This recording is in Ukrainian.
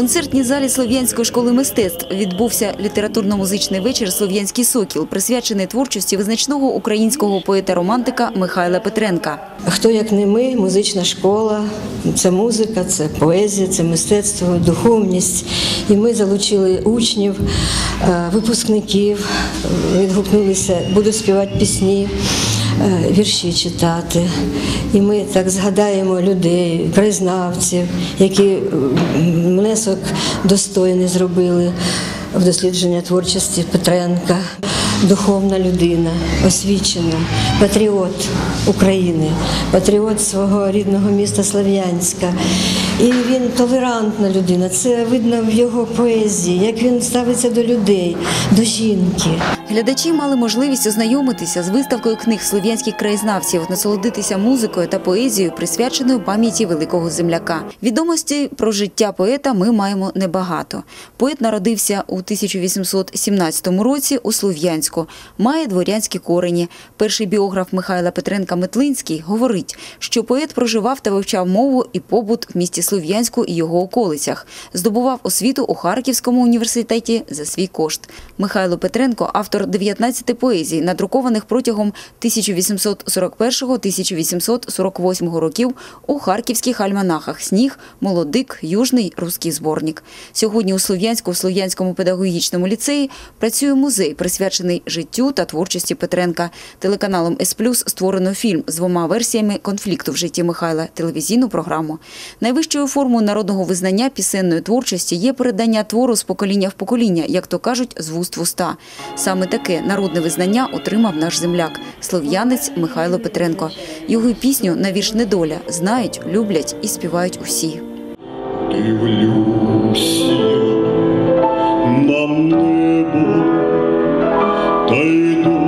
концертній залі Слов'янської школи мистецтв відбувся літературно-музичний вечір Слов'янський сокіл, присвячений творчості визначного українського поета-романтика Михайла Петренка. Хто як не ми, музична школа, це музика, це поезія, це мистецтво, духовність. І ми залучили учнів, е, випускників, відгукнулися, будуть співати пісні, вірші читати. І ми так згадаємо людей, признавців, які е, внесок достойний зробили в дослідження творчості Петренка. Духовна людина, освічена, патріот України, патріот свого рідного міста Слов'янська. І він толерантна людина. Це видно в його поезії, як він ставиться до людей, до жінки. Глядачі мали можливість ознайомитися з виставкою книг слов'янських краєзнавців, насолодитися музикою та поезією, присвяченою пам'яті великого земляка. Відомості про життя поета ми маємо небагато. Поет народився у 1817 році у Слов'янську, має дворянські корені. Перший біограф Михайла Петренка Метлинський говорить, що поет проживав та вивчав мову і побут в місті Слов'янську і його околицях, здобував освіту у Харківському університеті за свій кошт. Михайло Петренко автор 19 поезій, надрукованих протягом 1841-1848 років у харківських альманахах «Сніг», «Молодик», «Южний», «Руський зборник». Сьогодні у Слов'янську в Слов'янському педагогічному ліцеї працює музей, присвячений життю та творчості Петренка. Телеканалом «С+» створено фільм з двома версіями конфлікту в житті Михайла, телевізійну програму. Найвищою формою народного визнання пісенної творчості є передання твору з покоління в покоління, як то кажуть, з вуст в уста. Саме таке народне визнання отримав наш земляк, слов'янець Михайло Петренко. Його пісню на вірш «Недоля» знають, люблять і співають усі. Дивлюся та